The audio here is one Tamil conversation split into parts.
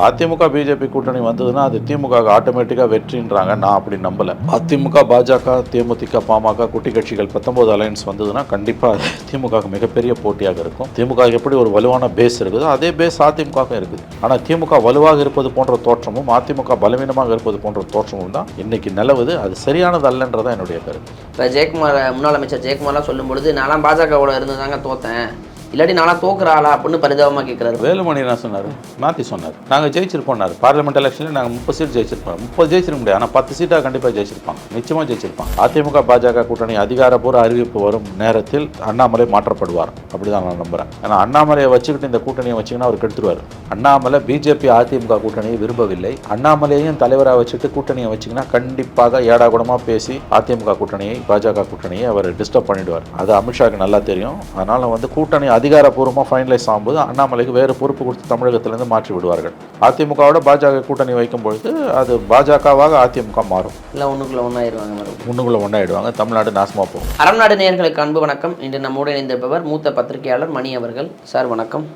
அதிமுக பிஜேபி கூட்டணி வந்ததுன்னா அது திமுக ஆட்டோமேட்டிக்காக வெற்றின்றாங்க. நான் அப்படி நம்பலை. அதிமுக பாஜக தேமுதிக பாமக குட்டி கட்சிகள் பத்தொன்பது அலையன்ஸ் வந்ததுன்னா கண்டிப்பாக திமுக மிகப்பெரிய போட்டியாக இருக்கும். திமுக எப்படி ஒரு வலுவான பேஸ் இருக்குதோ அதே பேஸ் அதிமுகவும் இருக்குது. ஆனால் திமுக வலுவாக இருப்பது போன்ற தோற்றமும் அதிமுக பலவீனமாக இருப்பது போன்ற தோற்றமும் தான் இன்னைக்கு நிலவுது. அது சரியானது அல்லன்றதான் என்னுடைய கருத்து. இப்போ ஜெயக்குமார் முன்னாள் அமைச்சர் ஜெயக்குமார்லாம் சொல்லும் பொழுது நான்லாம் பாஜகவோட இருந்து தாங்க தோத்தேன். இல்லாட்டி நானா தோக்குறாளா அப்படின்னு பரிதாபமாக கேட்குறாரு வேலுமணி என்ன சொன்னார். மாற்றி சொன்னார். நாங்கள் ஜெயிச்சிருப்போம்னாரு. பார்லிமெண்ட் எலெக்ஷனில் நாங்கள் முப்பது சீட் ஜெயிச்சிருப்போம். முப்பது ஜெயிச்சிருக்க முடியாது. ஆனால் பத்து சீட்டாக கண்டிப்பாக ஜெயிச்சிருப்பாங்க. நிச்சயமாக ஜெயிச்சிருப்பாங்க. அதிமுக பாஜக கூட்டணி அதிகாரப்பூர்வ அறிவிப்பு வரும் நேரத்தில் அண்ணாமலை மாற்றப்படுவார். அப்படிதான் நான் நம்புகிறேன் ஏன்னா அண்ணாமலையை வச்சுக்கிட்டு இந்த கூட்டணியை வச்சிங்கன்னா அவர் கெடுத்துருவார். அண்ணாமலை பிஜேபி அதிமுக கூட்டணியை விரும்பவில்லை. அண்ணாமலையையும் தலைவராக வச்சுட்டு கூட்டணியை வச்சிங்கன்னா கண்டிப்பாக ஏடாகுடமாக பேசி அதிமுக கூட்டணியை பாஜக கூட்டணியை அவர் டிஸ்டர்ப் பண்ணிடுவார். அது அமித்ஷாக்கு நல்லா தெரியும். அதனால் வந்து கூட்டணி அதிகாரப்பூர்வமாக ஃபைனலைஸ் ஆகும்போது அண்ணாமலைக்கு வேறு பொறுப்பு கொடுத்து தமிழகத்திலிருந்து மாற்றி விடுவார்கள். அதிமுகவோட பாஜக கூட்டணி வைக்கும் பொழுது அது பாஜகவாக அதிமுக மாறும். இல்லை ஒன்றுக்குள்ள ஒன்றாயிருவாங்க மறுபடியும் ஒன்றுக்குள்ளே ஒன்றாயிடுவாங்க தமிழ்நாடு நாசமாக போகும். அறம்நாடு நேயர்களுக்கு அன்பு வணக்கம். இன்று நம்மோடு இணைந்திருப்பவர் மூத்த பத்திரிகையாளர் மணி அவர்கள். சார் வணக்கம்.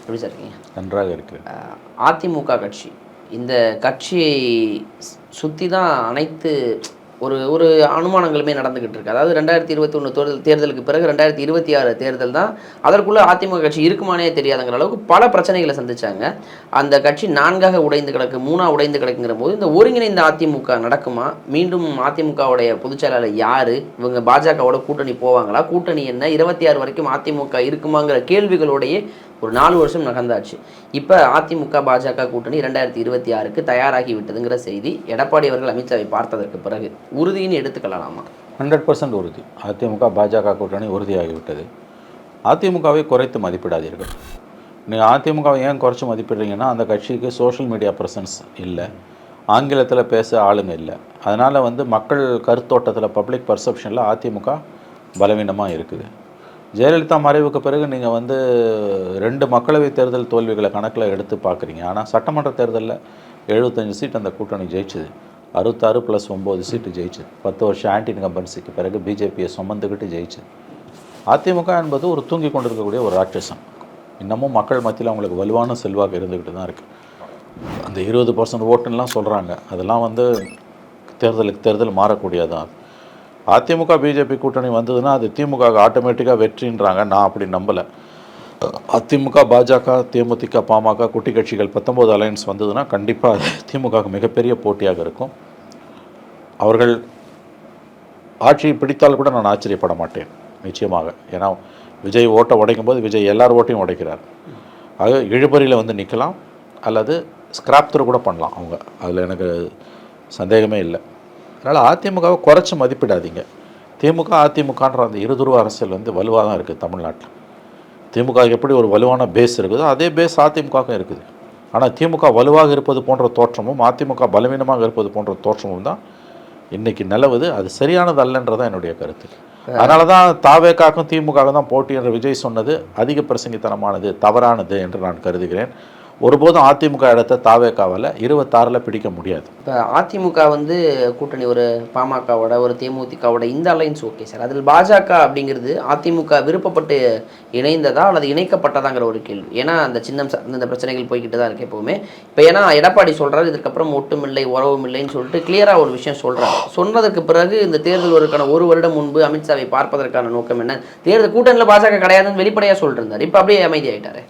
எப்படி சார் இருக்கீங்க? நன்றாக இருக்கிறது அஹ், அதிமுக கட்சி. இந்த கட்சியை சுற்றி தான் அனைத்து ஒரு ஒரு அனுமானங்களுமே நடந்துக்கிட்டு இருக்கு. அதாவது ரெண்டாயிரத்தி இருபத்தி ஒன்று தேர்தல் தேர்தலுக்கு பிறகு ரெண்டாயிரத்தி இருபத்தி ஆறு தேர்தல் தான் அதற்குள்ளே அதிமுக கட்சி இருக்குமானே தெரியாதுங்கிற அளவுக்கு பல பிரச்சனைகளை சந்தித்தாங்க அந்த கட்சி நான்காக உடைந்து கிடக்கு மூணாக உடைந்து கிடக்குங்கிற போது இந்த ஒருங்கிணைந்த அதிமுக நடக்குமா? மீண்டும் அதிமுகவுடைய பொதுச்செயலாளர் யார்? இவங்க பாஜகவோட கூட்டணி போவாங்களா? கூட்டணி என்ன? இருபத்தி ஆறு வரைக்கும் அதிமுக இருக்குமாங்கிற கேள்விகளோடையே ஒரு நாலு வருஷம் நடந்தாச்சு இப்போ அதிமுக பாஜக கூட்டணி ரெண்டாயிரத்தி இருபத்தி ஆறுக்கு தயாராகி விட்டதுங்கிற செய்தி எடப்பாடி அவர்கள் அமித்ஷாவை பார்த்ததற்கு பிறகு உறுதின்னு எடுத்துக்கலாமா? ஹண்ட்ரட் பர்சன்ட் உறுதி. அதிமுக பாஜக கூட்டணி உறுதியாகிவிட்டது அதிமுகவை குறைத்து மதிப்பிடாதீர்கள். நீங்கள் அதிமுகவை ஏன் குறைச்சி மதிப்பிடுறீங்கன்னா அந்த கட்சிக்கு சோஷியல் மீடியா ப்ரெசன்ஸ் இல்லை. ஆங்கிலத்தில் பேச ஆளுங்க இல்லை. அதனால் வந்து மக்கள் கருத்தோட்டத்தில் பப்ளிக் பர்செப்ஷனில் அதிமுக பலவீனமாக இருக்குது. ஜெயலலிதா மறைவுக்கு பிறகு நீங்கள் வந்து ரெண்டு மக்களவைத் தேர்தல் தோல்விகளை கணக்கில் எடுத்து பார்க்குறீங்க. ஆனால் சட்டமன்ற தேர்தலில் எழுபத்தஞ்சு சீட் அந்த கூட்டணி ஜெயிச்சுது. அறுபத்தாறு ப்ளஸ் ஒம்பது சீட்டு ஜெயிச்சுது. பத்து வருஷம் ஆன்டி இன்கம்பன்சிக்கு பிறகு பிஜேபியை சுமந்துக்கிட்டு ஜெயிச்சுது. அதிமுக என்பது ஒரு தூங்கி கொண்டிருக்கக்கூடிய ஒரு ராட்சசம். இன்னமும் மக்கள் மத்தியில் அவங்களுக்கு வலுவான செல்வாக்கு இருந்துக்கிட்டு தான் இருக்குது அந்த இருபது பர்சன்ட் ஓட்டுன்னெலாம் சொல்கிறாங்க அதெல்லாம் வந்து தேர்தலுக்கு தேர்தல் மாறக்கூடியதான் அதிமுக பிஜேபி கூட்டணி வந்ததுன்னா அது திமுக ஆட்டோமேட்டிக்காக வெற்றின்றாங்க. நான் அப்படி நம்பலை. அதிமுக பாஜக தேமுதிக பாமக குட்டி கட்சிகள் பத்தொம்போது அலையன்ஸ் வந்ததுன்னா கண்டிப்பாக திமுக மிகப்பெரிய போட்டியாக இருக்கும். அவர்கள் ஆட்சியை பிடித்தால் கூட நான் ஆச்சரியப்பட மாட்டேன். நிச்சயமாக. ஏன்னா விஜய் ஓட்டை உடைக்கும் போது விஜய் எல்லார் ஓட்டையும் உடைக்கிறார். ஆக இழுபறியில் வந்து நிற்கலாம் அல்லது ஸ்கிராப் த்ரூ கூட பண்ணலாம் அவங்க. அதில் எனக்கு சந்தேகமே இல்லை. அதனால் அதிமுகவை குறைச்சி மதிப்பிடாதீங்க. திமுக அதிமுகன்ற அந்த இருதுருவ அரசியல் வந்து வலுவாக தான் இருக்குது தமிழ்நாட்டில். திமுக எப்படி ஒரு வலுவான பேஸ் இருக்குதோ அதே பேஸ் அதிமுகவும் இருக்குது. ஆனால் திமுக வலுவாக இருப்பது போன்ற தோற்றமும் அதிமுக பலவீனமாக இருப்பது போன்ற தோற்றமும் தான் இன்னைக்கு நிலவுது. அது சரியானது அல்லன்றதான் என்னுடைய கருத்து. அதனால தான் தாவேக்காக்கும் திமுக தான் போட்டி என்று விஜய் சொன்னது அதிக பிரசங்கித்தனமானது தவறானது என்று நான் கருதுகிறேன். ஒருபோதும் அதிமுக இடத்த தாவேக்காவில் இருபத்தாறில் பிடிக்க முடியாது. இப்போ அதிமுக வந்து கூட்டணி ஒரு பாமகவோட ஒரு தேமுதிகவோட இந்த அலைன்ஸ் ஓகே சார் அதில் பாஜக அப்படிங்கிறது அதிமுக விருப்பப்பட்டு இணைந்ததா அல்லது இணைக்கப்பட்டதாங்கிற ஒரு கேள்வி. ஏன்னா அந்த சின்னம் சார்ந்த இந்த பிரச்சனைகள் போய்கிட்டு தான் இருக்கு எப்போவுமே. இப்போ ஏன்னா எடப்பாடி சொல்கிறார் இதுக்கப்புறம் ஒட்டும் இல்லை உறவும் இல்லைன்னு சொல்லிட்டு கிளியராக ஒரு விஷயம் சொல்கிறார் சொன்னதுக்கு பிறகு இந்த தேர்தல் ஒருக்கான ஒரு வருடம் முன்பு அமித்ஷாவை பார்ப்பதற்கான நோக்கம் என்ன? தேர்தல் கூட்டணியில் பாஜக கிடையாதுன்னு வெளிப்படையாக சொல்லிட்டு இருந்தார். இப்போ அப்படியே அமைதியாயிட்டாரு.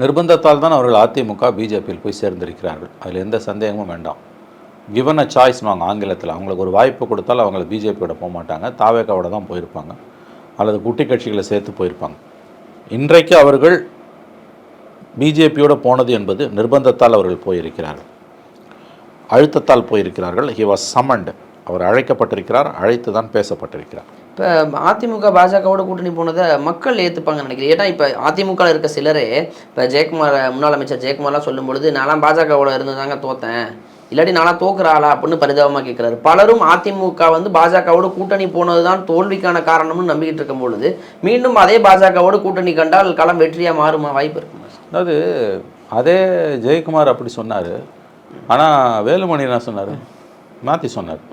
நிர்பந்தத்தால் தான் அவர்கள் அதிமுக பிஜேபியில் போய் சேர்ந்திருக்கிறார்கள். அதில் எந்த சந்தேகமும் வேண்டாம். கிவன் அ சாய்ஸ்வாங்க ஆங்கிலத்தில். அவங்களுக்கு ஒரு வாய்ப்பு கொடுத்தால் அவங்கள பிஜேபியோட போக மாட்டாங்க. தாவேக்காவோட தான் போயிருப்பாங்க. அல்லது குட்டி கட்சிகளை சேர்த்து போயிருப்பாங்க. இன்றைக்கு அவர்கள் பிஜேபியோட போனது என்பது நிர்பந்தத்தால் அவர்கள் போயிருக்கிறார்கள். அழுத்தத்தால் போயிருக்கிறார்கள். ஹி வாஸ் சமண்ட் அவர் அழைக்கப்பட்டிருக்கிறார். அழைத்து தான் பேசப்பட்டிருக்கிறார். இப்போ அதிமுக பாஜகவோட கூட்டணி போனதை மக்கள் ஏற்றுப்பாங்கன்னு நினைக்கிறேன் ஏன்னா இப்போ அதிமுக இருக்க சிலரே இப்போ ஜெயக்குமார் முன்னாள் அமைச்சர் ஜெயக்குமார்லாம் சொல்லும் பொழுது நான்லாம் பாஜகவோட இருந்து தாங்க தோத்தேன். இல்லாட்டி நான்லாம் தோக்குற ஆளா? அப்படின்னு பரிதாபமாக கேட்குறாரு பலரும் அதிமுக வந்து பாஜகவோட கூட்டணி போனது தான் தோல்விக்கான காரணம்னு நம்பிக்கிட்டு இருக்கும் பொழுது மீண்டும் அதே பாஜகவோட கூட்டணி கண்டால் களம் வெற்றியாக மாறுமா? வாய்ப்பு இருக்குமா? அதாவது அதே ஜெயக்குமார் அப்படி சொன்னார். ஆனால் வேலுமணி என்ன சொன்னார். மாற்றி சொன்னார்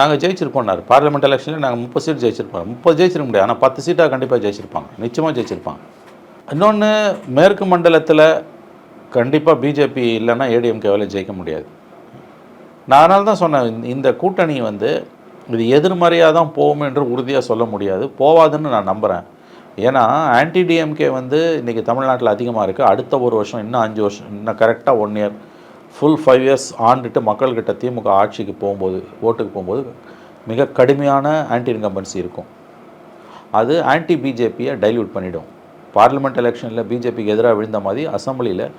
நாங்கள் ஜெயிச்சிருப்போம்னாரு பார்லிமெண்ட் எலெக்ஷனில் நாங்கள் முப்பது சீட் ஜெயிச்சிருப்போம். முப்பது ஜெயிச்சிருக்க முடியாது. ஆனால் பத்து சீட்டாக கண்டிப்பாக ஜெயிச்சிருப்பாங்க. நிச்சயமாக ஜெயிச்சிருப்பாங்க. இன்னொன்று மேற்கு மண்டலத்தில் கண்டிப்பாக பிஜேபி இல்லைன்னா ஏடிஎம்கேவால் ஜெயிக்க முடியாது. நான் அதனால தான் சொன்னேன் இந்த- இந்த கூட்டணி வந்து இது எதிர்மறையாக தான் போகும் என்று உறுதியாக சொல்ல முடியாது. போவாதுன்னு நான் நம்புகிறேன் ஏன்னா ஆன்டி டிஎம்கே வந்து இன்றைக்கி தமிழ்நாட்டில் அதிகமாக இருக்குது அடுத்த ஒரு வருஷம் இன்னும் அஞ்சு வருஷம் இன்னும் கரெக்டாக one year full five years ஆண்டுட்டு மக்கள்கிட்ட திமுக ஆட்சிக்கு போகும்போது ஓட்டுக்கு போகும்போது மிக கடுமையான ஆன்டி இன்கம்பன்சி இருக்கும். அது ஆன்டி பிஜேபியை டைல்யூட் பண்ணிவிடும் பார்லிமெண்ட் எலெக்ஷனில் பிஜேபிக்கு எதிராக விழுந்த மாதிரி அசம்பிளியில்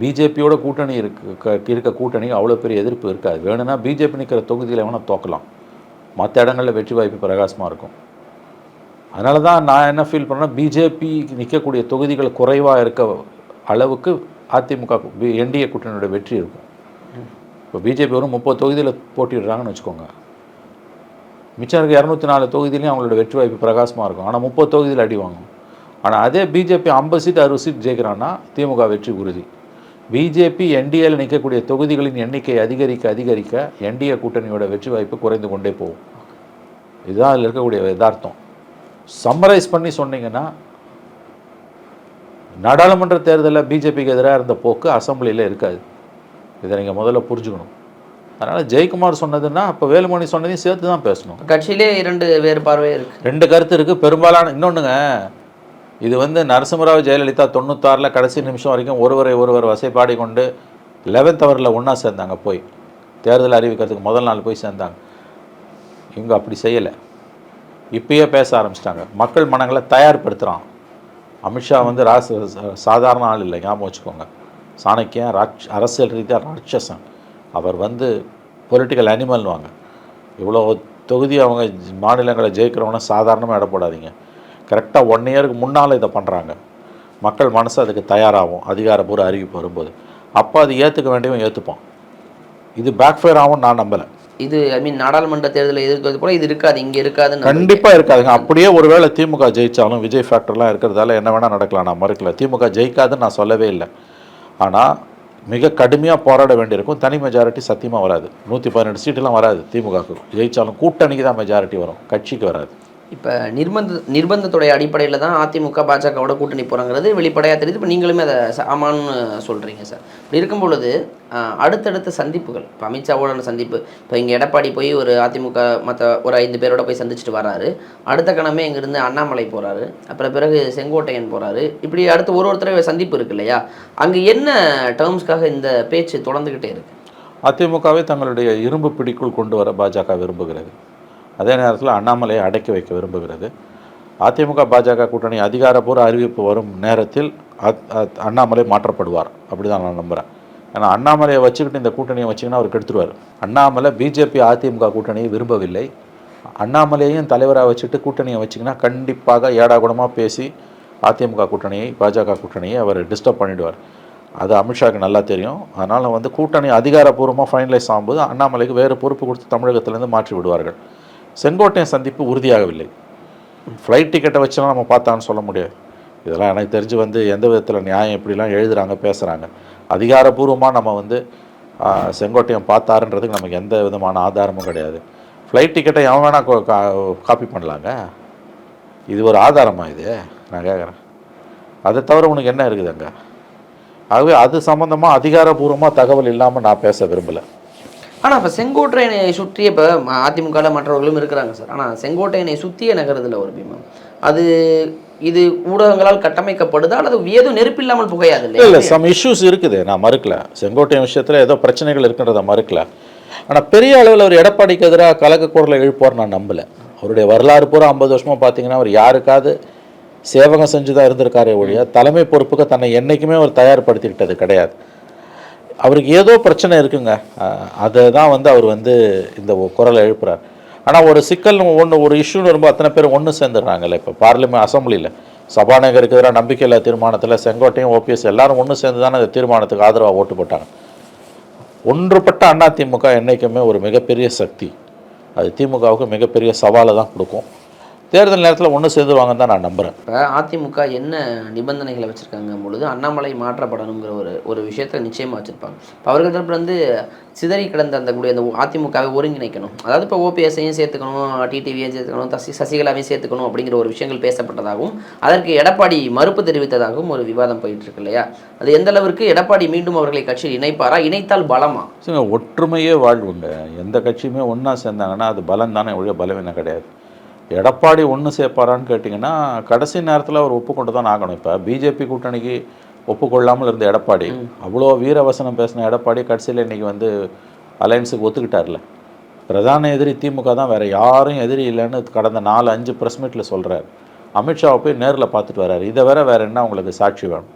பிஜேபியோட கூட்டணி இருக்கு க- இருக்க கூட்டணி அவ்வளோ பெரிய எதிர்ப்பு இருக்காது. வேணும்னா பிஜேபி நிற்கிற தொகுதியில் வேணால் தோக்கலாம். மற்ற இடங்களில் வெற்றி வாய்ப்பு பிரகாசமாக இருக்கும். அதனால தான் நான் என்ன ஃபீல் பண்ணேன்னா பிஜேபி நிற்கக்கூடிய தொகுதிகள் குறைவாக இருக்க அளவுக்கு அதிமுக என்டிஏ கூட்டணியோட வெற்றி இருக்கும். இப்போ பிஜேபி வரும் முப்பது தொகுதியில் போட்டிடுறாங்கன்னு வச்சுக்கோங்க. மிச்சம் இருக்க இரநூத்தி நாலு தொகுதியிலையும் அவங்களோட வெற்றி வாய்ப்பு பிரகாசமாக இருக்கும். ஆனால் முப்பது தொகுதியில் அடி வாங்கும். ஆனால் அதே பிஜேபி ஐம்பது சீட் அறுபது சீட் ஜெயிக்கிறான்னா திமுக வெற்றி உறுதி. பிஜேபி என்டிஏல நிற்கக்கூடிய தொகுதிகளின் எண்ணிக்கை அதிகரிக்க அதிகரிக்க என்டிஏ கூட்டணியோட வெற்றி வாய்ப்பு குறைந்து கொண்டே போகும். இதுதான் அதில் இருக்கக்கூடிய யதார்த்தம். சம்மரைஸ் பண்ணி சொன்னீங்கன்னா நாடாளுமன்ற தேர்தலில் பிஜேபிக்கு எதிராக இருந்த போக்கு அசெம்பிளியில் இருக்காது. இதை நீங்கள் முதல்ல புரிஞ்சுக்கணும். அதனால் ஜெயக்குமார் சொன்னதுன்னா அப்போ வேலுமணி சொன்னதையும் சேர்த்து தான் பேசணும். கட்சியிலே இரண்டு வேறு பார்வை இருக்கு. ரெண்டு கருத்து இருக்குது பெரும்பாலான இன்னொன்றுங்க இது வந்து நரசிம்மராவ் ஜெயலலிதா தொண்ணூத்தாறில் கடைசி நிமிஷம் வரைக்கும் ஒருவரை ஒருவர் வசைப்பாடி கொண்டு லெவன்த் ஹவரில் ஒன்றா சேர்ந்தாங்க போய். தேர்தல் அறிவிக்கிறதுக்கு முதல் நாள் போய் சேர்ந்தாங்க. இவங்க அப்படி செய்யலை. இப்பயே பேச ஆரம்பிச்சிட்டாங்க. மக்கள் மனங்களை தயார்படுத்துகிறான் அமித்ஷா வந்து ராச சாதாரண ஆள் இல்லை ஞாபகம் வச்சுக்கோங்க. சாணக்கியன் ராட்ச அரசியல் ரீதியாக ராட்சசன். அவர் வந்து பொலிட்டிக்கல் அனிமல்வாங்க இவ்வளோ தொகுதி அவங்க மாநிலங்களை ஜெயிக்கிறவங்க சாதாரணமாக இடப்படாதீங்க கரெக்டாக ஒன் இயருக்கு முன்னால் இதை பண்ணுறாங்க மக்கள் மனசு அதுக்கு தயாராகும். அதிகாரப்பூர்வ அறிவிப்பு வரும்போது அப்போ அது ஏற்றுக்க வேண்டியவன் ஏற்றுப்பான் இது பேக்ஃபயர் ஆகும் நான் நம்பலை. இது ஐ மீன் நாடாளுமன்ற தேர்தலில் எதிர்க்கிறது போல இது இருக்காது இங்க இருக்காதுன்னு கண்டிப்பாக இருக்காதுங்க. அப்படியே ஒருவேளை திமுக ஜெயிச்சாலும் விஜய் ஃபேக்டர்லாம் இருக்கிறதால என்ன வேணால் நடக்கலாம் நான் மறுக்கல. திமுக ஜெயிக்காதுன்னு நான் சொல்லவே இல்லை. ஆனால் மிக கடுமையாக போராட வேண்டியிருக்கும். தனி மெஜாரிட்டி சத்தியமாக வராது. நூற்றி பதினெட்டு சீட்டுலாம் வராது திமுகவுக்கு. ஜெயிச்சாலும் கூட்டணிக்கு தான் மெஜாரிட்டி வரும். கட்சிக்கு வராது. இப்போ நிர்பந்த நிர்பந்தத்துடைய அடிப்படையில் தான் அதிமுக பாஜகவோட கூட்டணி போகிறாங்கிறது வெளிப்படையாக தெரியுது. இப்போ நீங்களுமே அதை சாமான்னு ஆமான்னு சொல்கிறீங்க சார். இப்படி இருக்கும் பொழுது அடுத்தடுத்த சந்திப்புகள் இப்போ அமித்ஷாவோட சந்திப்பு இப்போ இங்கே எடப்பாடி போய் ஒரு அதிமுக மற்ற ஒரு ஐந்து பேரோட போய் சந்திச்சுட்டு வராரு. அடுத்த கணமே இங்கேருந்து அண்ணாமலை போகிறாரு அப்புறம் பிறகு செங்கோட்டையன் போகிறாரு இப்படி அடுத்து ஒரு ஒருத்தரை சந்திப்பு இருக்கு இல்லையா? அங்கே என்ன டேர்ம்ஸ்க்காக இந்த பேச்சு தொடர்ந்துக்கிட்டே இருக்குது அதிமுகவை தங்களுடைய இரும்பு பிடிக்குள் கொண்டு வர பாஜக விரும்புகிறது. அதே நேரத்தில் அண்ணாமலையை அடக்கி வைக்க விரும்புகிறது. அதிமுக பாஜக கூட்டணி அதிகாரப்பூர்வ அறிவிப்பு வரும் நேரத்தில் அத்- அண்ணாமலை மாற்றப்படுவார். அப்படி தான் நான் நம்புகிறேன் ஏன்னா அண்ணாமலையை வச்சுக்கிட்டு இந்த கூட்டணியை வச்சிங்கன்னா அவர் கெடுத்துருவார். அண்ணாமலை பிஜேபி அதிமுக கூட்டணியை விரும்பவில்லை. அண்ணாமலையையும் தலைவராக வச்சுட்டு கூட்டணியை வச்சிங்கன்னா கண்டிப்பாக ஏடாகுடமாக பேசி அதிமுக கூட்டணியை பாஜக கூட்டணியை அவர் டிஸ்டர்ப் பண்ணிடுவார். அது அமித்ஷாவுக்கு நல்லா தெரியும். அதனால் வந்து கூட்டணி அதிகாரப்பூர்வமாக ஃபைனலைஸ் ஆகும்போது அண்ணாமலைக்கு வேறு பொறுப்பு கொடுத்து தமிழகத்திலேருந்து மாற்றி விடுவார்கள். செங்கோட்டையன் சந்திப்பு உறுதியாகவில்லை. ஃப்ளைட் டிக்கெட்டை வச்சுலாம் நம்ம பார்த்தான்னு சொல்ல முடியாது. இதெல்லாம் எனக்கு தெரிஞ்சு வந்து எந்த விதத்தில் நியாயம் எப்படிலாம் எழுதுகிறாங்க பேசுகிறாங்க அதிகாரப்பூர்வமாக நம்ம வந்து செங்கோட்டையன் பார்த்தாருன்றதுக்கு நமக்கு எந்த விதமான ஆதாரமும் கிடையாது. ஃப்ளைட் டிக்கெட்டை எவன் வேணால் காப்பி பண்ணலாங்க. இது ஒரு ஆதாரமாக இது? நான் கேட்குறேன் அதை தவிர உனக்கு என்ன இருக்குது அங்கே? ஆகவே அது சம்மந்தமாக அதிகாரப்பூர்வமாக தகவல் இல்லாமல் நான் பேச விரும்பலை. ஆனால் இப்போ செங்கோட்டையனை சுற்றி இப்போ அதிமுகவில் மற்றவர்களும் இருக்கிறாங்க சார். ஆனால் செங்கோட்டையனை சுற்றிய நகரத்தில் ஒரு பீமம் அது இது ஊடகங்களால் கட்டமைக்கப்படுதா? அல்லது ஏதோ நெருப்பில்லாமல் புகையாது இல்லை இல்லை சம் இஷ்யூஸ் இருக்குது. நான் மறுக்கல. செங்கோட்டையன் விஷயத்தில் ஏதோ பிரச்சனைகள் இருக்குன்றத மறுக்கல. ஆனால் பெரிய அளவில் அவர் எடப்பாடிக்கு எதிராக கலக்க குரலை எழுப்பார் நான் நம்பலை. அவருடைய வரலாறு பூரா ஐம்பது வருஷமாக பார்த்தீங்கன்னா அவர் யாருக்காவது சேவகம் செஞ்சு தான் இருந்திருக்காரே ஒழிய தலைமை பொறுப்புக்கு தன்னை என்றைக்குமே அவர் தயார்படுத்திக்கிட்டது கிடையாது. அவருக்கு ஏதோ பிரச்சனை இருக்குங்க. அதை தான் வந்து அவர் வந்து இந்த குரலை எழுப்புறார். ஆனால் ஒரு சிக்கல் ஒன்று ஒரு இஷ்யூன்னு வரும்போது அத்தனை பேர் ஒன்று சேர்ந்துடுறாங்கல்ல. இப்போ பார்லிமெண்ட் அசம்பிளியில் சபாநாயகருக்கு எதிராக நம்பிக்கையில்லா தீர்மானத்தில் செங்கோட்டையும் ஓபிஎஸ் எல்லாரும் ஒன்று சேர்ந்து தானே அந்த தீர்மானத்துக்கு ஆதரவாக ஓட்டு போட்டாங்க. ஒன்றுபட்ட அண்ணா திமுக என்றைக்குமே ஒரு மிகப்பெரிய சக்தி. அது திமுகவுக்கு மிகப்பெரிய சவாலை தான் கொடுக்கும். தேர்தல் நேரத்தில் ஒன்று சேர்ந்துருவாங்கன்னு தான் நான் நம்புகிறேன் இப்போ அதிமுக என்ன நிபந்தனைகளை வச்சுருக்காங்க? பொழுது அண்ணாமலை மாற்றப்படணுங்கிற ஒரு ஒரு விஷயத்தை நிச்சயமாக வச்சுருப்பாங்க. இப்போ அவர்கள் தரப்புல வந்து சிதறி கிடந்த அந்த கூடிய அந்த அதிமுகவை ஒருங்கிணைக்கணும். அதாவது இப்போ ஓபிஎஸ்ஐயும் சேர்த்துக்கணும் டிடிவியையும் சேர்த்துக்கணும் தசி சசிகலாவையும் சேர்த்துக்கணும் அப்படிங்கிற ஒரு விஷயங்கள் பேசப்பட்டதாகவும் அதற்கு எடப்பாடி மறுப்பு தெரிவித்ததாகவும் ஒரு விவாதம் போயிட்டு இருக்கு இல்லையா? அது எந்த அளவிற்கு எடப்பாடி மீண்டும் அவர்களை கட்சியில் இணைப்பாரா? இணைத்தால் பலமா? ஒற்றுமையே வாழ்வுங்க. எந்த கட்சியுமே ஒன்றா சேர்ந்தாங்கன்னா அது பலம் தானே ஒழிய பலவீனம் கிடையாது. எடப்பாடி ஒன்று சேர்ப்பாரான்னு கேட்டிங்கன்னா கடைசி நேரத்தில் அவர் ஒப்புக்கொண்டு தான் ஆகணும். இப்போ பிஜேபி கூட்டணிக்கு ஒப்புக்கொள்ளாமல் இருந்த எடப்பாடி அவ்வளோ வீரவசனம் பேசின எடப்பாடி கடைசியில் இன்னைக்கு வந்து அலையன்ஸுக்கு ஒத்துக்கிட்டார்ல. பிரதான எதிரி திமுக தான் வேற யாரும் எதிரி இல்லைன்னு கடந்த நாலு அஞ்சு ப்ரெஸ் மீட்டில் சொல்கிறார் அமித்ஷாவை போய் நேரில் பார்த்துட்டு வர்றாரு. இதை வேற வேற என்ன உங்களுக்கு சாட்சி வேணும்?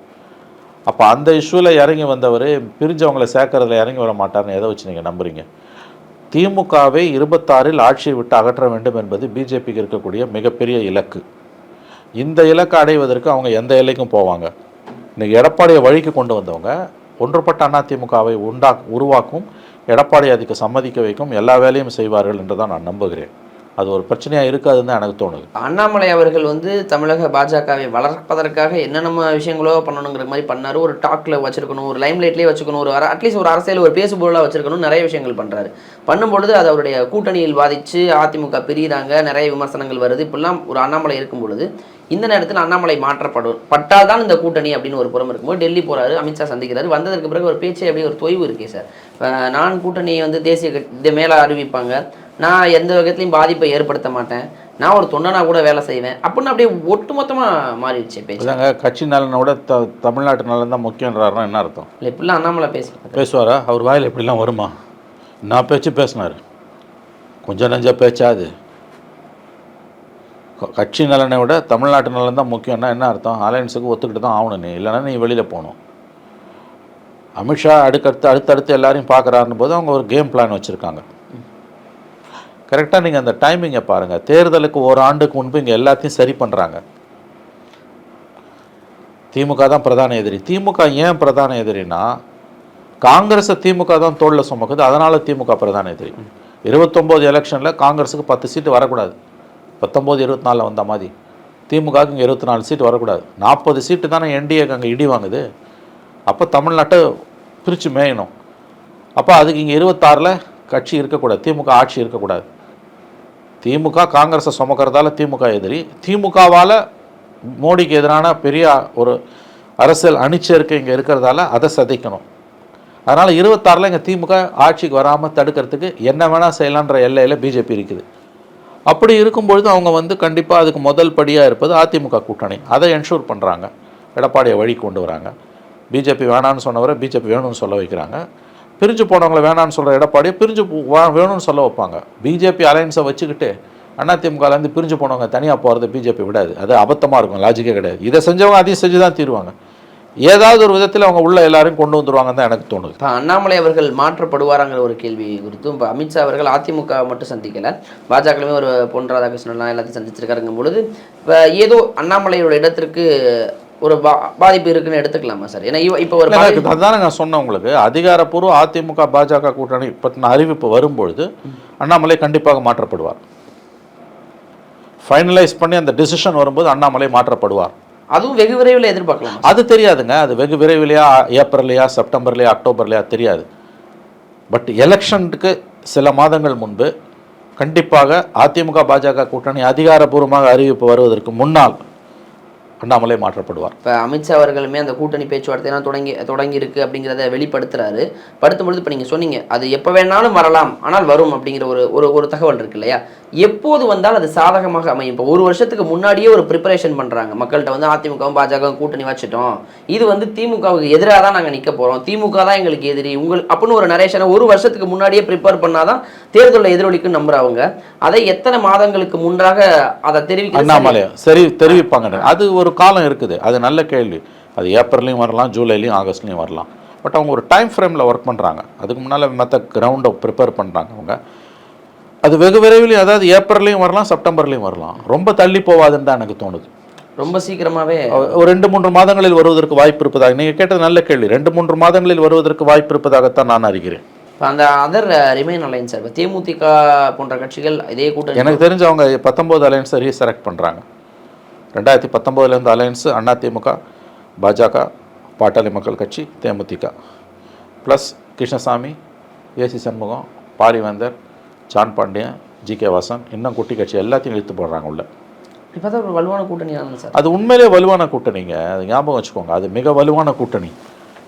அப்போ அந்த இஷ்யூவில் இறங்கி வந்தவர் பிரிஞ்சவங்களை சேர்க்கறதுல இறங்கி வர மாட்டார்னு எதை வச்சு நீங்கள் நம்புறீங்க? திமுகவை இருபத்தாறில் ஆட்சியை விட்டு அகற்ற வேண்டும் என்பது பிஜேபிக்கு இருக்கக்கூடிய மிகப்பெரிய இலக்கு. இந்த இலக்கை அடைவதற்கு அவங்க எந்த எல்லைக்கும் போவாங்க? இன்னைக்கு எடப்பாடியை வழிக்கு கொண்டு வந்தவங்க ஒன்றுபட்ட அதிமுகவை உண்டா உருவாக்கும் எடப்பாடி அதுக்கு சம்மதிக்க வைக்கும் எல்லா வேலையும் செய்வார்கள் என்று தான் நான் நம்புகிறேன். அது ஒரு பிரச்சனையாக இருக்காதுன்னு தான் எனக்கு தோணுது. அண்ணாமலை அவர்கள் வந்து தமிழக பாஜகவை வளர்ப்பதற்காக என்னென்ன விஷயங்களோ பண்ணணுங்கிற மாதிரி பண்ணார். ஒரு டாக்ல வச்சுருக்கணும் ஒரு லைம் லைட்லேயே வச்சுக்கணும் ஒரு அட்லீஸ்ட் ஒரு அரசியல் ஒரு பேசுபொருளாக வச்சுருக்கணும் நிறைய விஷயங்கள் பண்ணுறாரு பண்ணும்பொழுது அது அவருடைய கூட்டணியில் பாதித்து அதிமுக பிரியிறாங்க நிறைய விமர்சனங்கள் வருது. இப்படிலாம் ஒரு அண்ணாமலை இருக்கும் பொழுது இந்த நேரத்தில் அண்ணாமலை மாற்றப்படும் பட்டால் தான் இந்த கூட்டணி அப்படின்னு ஒரு புறம் இருக்கும்போது டெல்லி போகிறாரு அமித்ஷா சந்திக்கிறாரு. வந்ததற்கு பிறகு ஒரு பேச்சு அப்படியே ஒரு தொய்வு இருக்கே சார். நான் கூட்டணியை வந்து தேசிய மேலே அறிவிப்பாங்க. நான் எந்த விதத்துலையும் பாதிப்பை ஏற்படுத்த மாட்டேன். நான் ஒரு தொண்டனா கூட வேலை செய்வேன். அப்படின்னு அப்படியே ஒட்டுமொத்தமாக மாறிடுச்சு பேச்சு. இதாங்க கட்சி நலனை விட த தமிழ்நாட்டு நலன் தான் முக்கியன்றாருன்னா என்ன அர்த்தம்? இல்லை இப்படிலாம் அண்ணாமலை பேசிட்டு பேசுவாரா? அவர் வாயில் இப்படிலாம் வருமா? நான் பேச்சு பேசினார். கொஞ்சம் நஞ்ச பேச்சா அது க- கட்சி நலனை விட தமிழ்நாட்டு நலன் தான் முக்கியம்னா என்ன அர்த்தம்? அலையன்ஸுக்கு ஒத்துக்கிட்டு தான் ஆகணும் நீ. இல்லைன்னா நீ வெளியில் போகணும். அமித்ஷா அடுக்கடுத்து அடுத்தடுத்து எல்லாரையும் பார்க்குறாருன்னு போது அவங்க ஒரு கேம் பிளான் வச்சுருக்காங்க. கரெக்டாக நீங்கள் அந்த டைமிங்கை பாருங்கள் தேர்தலுக்கு ஒரு ஆண்டுக்கு முன்பு இங்கே எல்லாத்தையும் சரி பண்ணுறாங்க திமுக தான் பிரதான எதிரி. திமுக ஏன் பிரதான எதிரினா காங்கிரஸை திமுக தான் தோளில் சுமக்குது. அதனால் திமுக பிரதான எதிரி. இருபத்தொம்போது எலெக்ஷனில் காங்கிரஸுக்கு பத்து சீட்டு வரக்கூடாது. பத்தொம்போது இருபத்தி நாலில் வந்த மாதிரி. திமுகவுக்கு இங்கே இருபத்தி நாலு சீட்டு வரக்கூடாது. நாற்பது சீட்டு தானே என்டிஏக்கு அங்கே இடி வாங்குது. அப்போ தமிழ்நாட்டை பிரித்து மேயணும். அப்போ அதுக்கு இங்கே இருபத்தாறில் கட்சி இருக்கக்கூடாது. திமுக ஆட்சி இருக்கக்கூடாது. திமுக காங்கிரஸை சுமக்கிறதால திமுக எதிரி. திமுகவால் மோடிக்கு எதிரான பெரிய ஒரு அரசியல் அணிச்சேர்க்கை இங்கே இருக்கிறதால அதை சதைக்கணும். அதனால் இருபத்தாறில் இங்கே திமுக ஆட்சிக்கு வராமல் தடுக்கிறதுக்கு என்ன வேணால் செய்யலான்ற எல்லையில் பிஜேபி இருக்குது. அப்படி இருக்கும்பொழுது அவங்க வந்து கண்டிப்பாக அதுக்கு முதல் படியாக இருப்பது அதிமுக கூட்டணி. அதை என்ஷூர் பண்ணுறாங்க எடப்பாடியை வழி கொண்டு வராங்க. பிஜேபி வேணான்னு சொன்னவரை பிஜேபி வேணும்னு சொல்ல வைக்கிறாங்க. பிரிஞ்சு போனவங்கள வேணான்னு சொல்கிற எடப்பாடியை பிரிஞ்சு வேணும்னு சொல்ல வைப்பாங்க. பிஜேபி அலையன்ஸை வச்சுக்கிட்டு அதிமுகலேருந்து பிரிஞ்சு போனவங்க தனியாக போகிறது பிஜேபி விடாது. அது அபத்தமாக இருக்கும் லாஜிக்கே கிடையாது. இதை செஞ்சவங்க அதையும் செஞ்சு தான் தீருவாங்க. ஏதாவது ஒரு விதத்தில் அவங்க உள்ள எல்லாரும் கொண்டு வந்துருவாங்கன்னு தான் எனக்கு தோணுது. இப்போ அண்ணாமலை அவர்கள் மாற்றப்படுவாராங்கிற ஒரு கேள்வி குறித்தும் இப்போ அமித்ஷா அவர்கள் அதிமுக மட்டும் சந்திக்கல. பாஜகலுமே ஒரு பொன் ராதாகிருஷ்ணன்லாம் எல்லாத்தையும் சந்திச்சிருக்காருங்கும் பொழுது இப்போ ஏதோ அண்ணாமலையோட இடத்திற்கு ஒரு பா பாதிப்பு இருக்குன்னு எடுத்துக்கலாமா சார்? ஏன்னா இப்போ ஒரு அதானே நான் சொன்னேன் உங்களுக்கு. அதிகாரப்பூர்வ அதிமுக பாஜக கூட்டணி பற்றின அறிவிப்பு வரும்பொழுது அண்ணாமலை கண்டிப்பாக மாற்றப்படுவார். ஃபைனலைஸ் பண்ணி அந்த டிசிஷன் வரும்போது அண்ணாமலை மாற்றப்படுவார். அதுவும் வெகு விரைவில் எதிர்பார்க்கலாம் அது தெரியாதுங்க. அது வெகு விரைவிலையா ஏப்ரல்லையா செப்டம்பர்லையா அக்டோபர்லையா தெரியாது. பட் எலெக்ஷனுக்கு சில மாதங்கள் முன்பு கண்டிப்பாக அதிமுக பாஜக கூட்டணி அதிகாரப்பூர்வமாக அறிவிப்பு வருவதற்கு முன்னால் அண்ணாமலை மாற்றப்படுவார். இப்போ அமித்ஷா அவர்களுமே அந்த கூட்டணி பேச்சுவார்த்தைலாம் தொடங்கி தொடங்கி இருக்கு அப்படிங்கிறத வெளிப்படுத்துறாரு. படுத்தும் பொழுது இப்போ நீங்கள் சொன்னீங்க அது எப்போ வேணாலும் வரலாம் ஆனால் வரும் அப்படிங்கிற ஒரு ஒரு ஒரு தகவல் இருக்கு இல்லையா? எப்போது வந்தால் அது சாதகமாக அமையும். இப்போ ஒரு வருஷத்துக்கு முன்னாடியே ஒரு ப்ரிப்பரேஷன் பண்ணுறாங்க மக்கள்கிட்ட வந்து அதிமுகவும் பாஜகவும் கூட்டணி வச்சுட்டோம். இது வந்து திமுகவுக்கு எதிராக தான் நாங்கள் நிற்க போகிறோம் திமுக தான் எங்களுக்கு எதிரி. உங்கள் அப்படின்னு ஒரு நரேஷனை ஒரு வருஷத்துக்கு முன்னாடியே ப்ரிப்பேர் பண்ணாதான் தேர்தலில் எதிரொலிக்கும் நம்புறவங்க அதை எத்தனை மாதங்களுக்கு முன்றாக அதை தெரிவிக்கலாம் சரி. சரி தெரிவிப்பாங்க. அது ஒரு காலம் இருக்குது. அது நல்ல கேள்வி. அது ஏப்ரல்லையும் வரலாம் ஜூலைலையும் ஆகஸ்ட்லையும் வரலாம். பட் அவங்க ஒரு டைம் ஃப்ரேமில் ஒர்க் பண்ணுறாங்க அதுக்கு முன்னால் மற்ற கிரவுண்டை ப்ரிப்பேர் பண்ணுறாங்க அவங்க. அது வெகு விரைவில் அதாவது ஏப்ரல்லையும் வரலாம் செப்டம்பர்லையும் வரலாம். ரொம்ப தள்ளி போவாதுன்னு தான் எனக்கு தோணுது. ரொம்ப சீக்கிரமாவே ஒரு ரெண்டு மூன்று மாதங்களில் வருவதற்கு வாய்ப்பு இருப்பதாக நீங்கள் கேட்டது நல்ல கேள்வி. ரெண்டு மூன்று மாதங்களில் வருவதற்கு வாய்ப்பு இருப்பதாகத்தான் நான் அறிகிறேன். இப்போ அந்த அதர் ரிமைன் அலைன்ஸ் சார் இப்போ தேமுதிக போன்ற கட்சிகள் இதே கூட்டணி எனக்கு தெரிஞ்சு அவங்க பத்தொம்போது அலையன்ஸை ரீசெலக்ட் பண்ணுறாங்க ரெண்டாயிரத்தி பத்தொம்போதுலேருந்து அலையன்ஸு அதிமுக பாஜக பாட்டாளி மக்கள் கட்சி தேமுதிக. Plus Krishnasamy AC Shanmugam Parivendhar John Pandian G K Vasan இன்னும் குட்டி கட்சி எல்லாத்தையும் இழுத்து போடுறாங்க உள்ள. இப்போ தான் ஒரு வலுவான கூட்டணி சார். அது உண்மையிலே வலுவான கூட்டணிங்க. அது ஞாபகம் வச்சுக்கோங்க. அது மிக வலுவான கூட்டணி.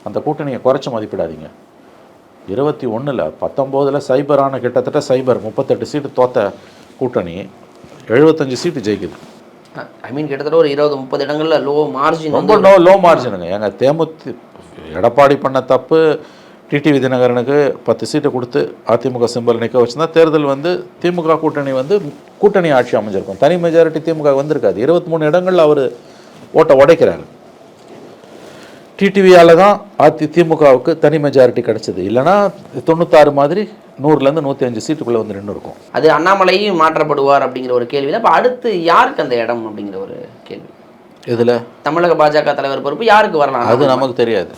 அந்த கூட்டணியை குறைச்சி மதிப்பிடாதீங்க. இருபத்தி ஒன்றில் பத்தொம்போதில் சைபரான கிட்டத்தட்ட சைபர் முப்பத்தெட்டு சீட்டு தோத்த கூட்டணி எழுபத்தஞ்சு சீட்டு ஜெயிக்குது. ஐ மீன் கிட்டத்தட்ட ஒரு இருபது முப்பது இடங்கள்ல லோ மார்ஜின் ரொம்ப லோ லோ மார்ஜினுங்க எங்கள் தேமுதி எடப்பாடி பண்ண தப்பு டிடிவி தினகரனுக்கு பத்து சீட்டை கொடுத்து அதிமுக சிம்பல் நிற்க வச்சுருந்தா தேர்தல் வந்து திமுக கூட்டணி வந்து கூட்டணி ஆட்சி அமைஞ்சிருக்கும். தனி மெஜாரிட்டி திமுக வந்திருக்காது. இருபத்தி மூணு இடங்கள்ல அவர் ஓட்டை உடைக்கிறாரு. டிடிவியால் தான் அதி திமுகவுக்கு தனி மெஜாரிட்டி கிடைச்சது. இல்லைன்னா தொண்ணூத்தாறு மாதிரி நூறுலேருந்து நூற்றி அஞ்சு சீட்டுக்குள்ளே வந்து நின்று இருக்கும் அது அண்ணாமலையும் மாற்றப்படுவார் அப்படிங்கிற ஒரு கேள்வி. அப்போ அடுத்து யாருக்கு அந்த இடம் அப்படிங்கிற ஒரு கேள்வி? இதில் தமிழக பாஜக தலைவர் பொறுப்பு யாருக்கு வரலாம்? அது நமக்கு தெரியாது.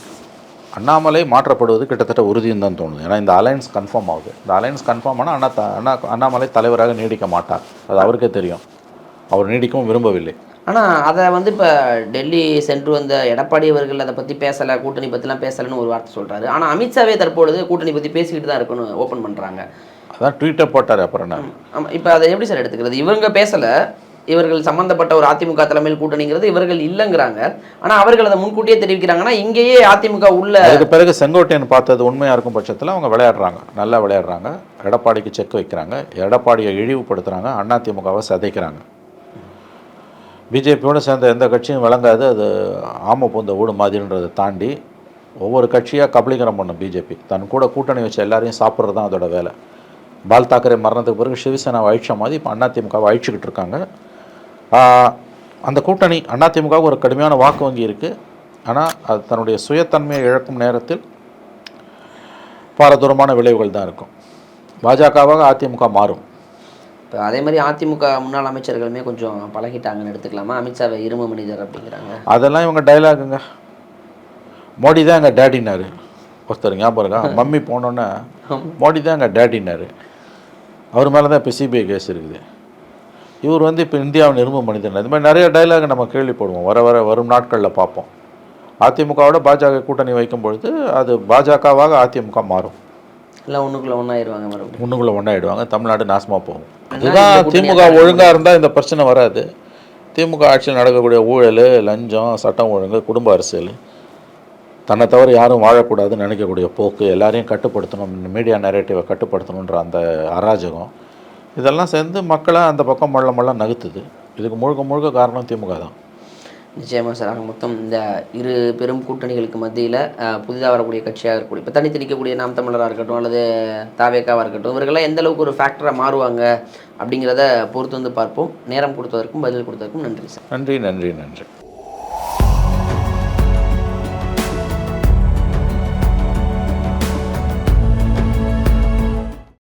அண்ணாமலை மாற்றப்படுவது கிட்டத்தட்ட உறுதின்னு தான் தோணுது. ஏன்னா இந்த அலைன்ஸ் கன்ஃபார்ம் ஆகுது. இந்த அலைன்ஸ் கன்ஃபார்ம் ஆனால் அண்ணா த- அண்ணா அண்ணாமலை தலைவராக நீடிக்க மாட்டார். அது அவருக்கே தெரியும். அவர் நீடிக்கவும் விரும்பவில்லை. ஆனால் அதை வந்து இப்போ டெல்லி சென்று வந்த எடப்பாடி அவர்கள் அதை பற்றி பேசலை கூட்டணி பற்றிலாம் பேசலைன்னு ஒரு வார்த்தை சொல்கிறாரு ஆனால் அமித்ஷாவே தற்பொழுது கூட்டணி பற்றி பேசிக்கிட்டு தான் இருக்குன்னு ஓப்பன் பண்ணுறாங்க அதான் ட்வீட்டை போட்டார் அப்புறம் ஆமாம் இப்போ அதை எப்படி சார் எடுத்துக்கிறது? இவங்க பேசலை. இவர்கள் சம்பந்தப்பட்ட ஒரு அதிமுக தலைமையில் கூட்டணிங்கிறது இவர்கள் இல்லைங்கிறாங்க. ஆனா அவர்கள் அதை முன்கூட்டியே தெரிவிக்கிறாங்கன்னா இங்கேயே அதிமுக உள்ள அதுக்கு பிறகு செங்கோட்டையன் பார்த்தது உண்மையா இருக்கும் பட்சத்தில் அவங்க விளையாடுறாங்க. நல்லா விளையாடுறாங்க. எடப்பாடிக்கு செக் வைக்கிறாங்க. எடப்பாடியை இழிவுபடுத்துறாங்க. அதிமுகவை சதைக்கிறாங்க. பிஜேபியோடு சேர்ந்த எந்த கட்சியும் விளங்காது. அது ஆம பூந்த ஊடு மாதிரின்றதை தாண்டி ஒவ்வொரு கட்சியாக கபலீகரம் பண்ணும் பிஜேபி. தன் கூட கூட்டணி வச்சு எல்லாரையும் சாப்பிட்றது தான் அதோட வேலை. பால் தாக்கரே மரணத்துக்கு பிறகு சிவசேனாவை அழிச்ச மாதிரி இப்போ அதிமுகவை அழிச்சிக்கிட்டு இருக்காங்க. அந்த கூட்டணி அதிமுகவுக்கு ஒரு கடுமையான வாக்கு வங்கி இருக்குது ஆனால் அது தன்னுடைய சுயத்தன்மையை இழக்கும் நேரத்தில் பாரதூரமான விளைவுகள் தான் இருக்கும். பாஜகவாக அதிமுக மாறும். இப்போ அதே மாதிரி அதிமுக முன்னாள் அமைச்சர்களுமே கொஞ்சம் பழகிட்டாங்கன்னு எடுத்துக்கலாமா? அமித்ஷாவை இரும மனிதர் அப்படிங்கிறாங்க. அதெல்லாம் இவங்க டைலாகுங்க மோடி தான் எங்கள் டேடினாரு ஒருத்தர் ஞாபகம் இருக்கா? மம்மி போனோன்னே மோடி தான் எங்கள் டேடினாரு அவர் மேலே தான் இப்போ சிபிஐ கேஸ் இருக்குது. இவர் வந்து இப்போ இந்தியாவின் இரும்பு மனிதன். இது மாதிரி நிறைய டைலாக் நம்ம கேள்விப்படுவோம். வர வர வரும் நாட்களில் பார்ப்போம். அதிமுகவோட பாஜக கூட்டணி வைக்கும் பொழுது அது பாஜகவாக அதிமுக மாறும். இல்லை ஒன்றுக்குள்ளே ஒன்றாயிருவாங்க மறுபடியும். ஒன்றுக்குள்ளே ஒன்றாயிடுவாங்க தமிழ்நாடு நாசமாக போகும். கூட்டணி திமுக ஒழுங்காக இருந்தால் இந்த பிரச்சனை வராது. திமுக ஆட்சியில் நடக்கக்கூடிய ஊழல் லஞ்சம் சட்டம் ஒழுங்கு குடும்ப அரசியல் தன்னை தவிர யாரும் வாழக்கூடாதுன்னு நினைக்கக்கூடிய போக்கு எல்லாரையும் கட்டுப்படுத்தணும். மீடியா நரேட்டிவை கட்டுப்படுத்தணுன்ற அந்த அராஜகம். இதெல்லாம் சேர்ந்து மக்களை அந்த பக்கம் மள்ள மள்ள நகுத்துது. இதுக்கு முழுக்க முழுக்க காரணம் திமுக தான். நிச்சயமாக சார். ஆக மொத்தம் இந்த இரு பெரும் கூட்டணிகளுக்கு மத்தியில் புதிதாக வரக்கூடிய கட்சியாக இருக்கக்கூடிய இப்போ தனித்து நிற்கக்கூடிய நாம் தமிழராக இருக்கட்டும் அல்லது தாவேக்காவாக இருக்கட்டும் இவர்கள்லாம் எந்த அளவுக்கு ஒரு ஃபேக்டராக மாறுவாங்க அப்படிங்கிறத பொறுத்து வந்து பார்ப்போம். நேரம் கொடுத்ததற்கும் பதில் கொடுத்ததற்கும் நன்றி சார். நன்றி நன்றி நன்றி.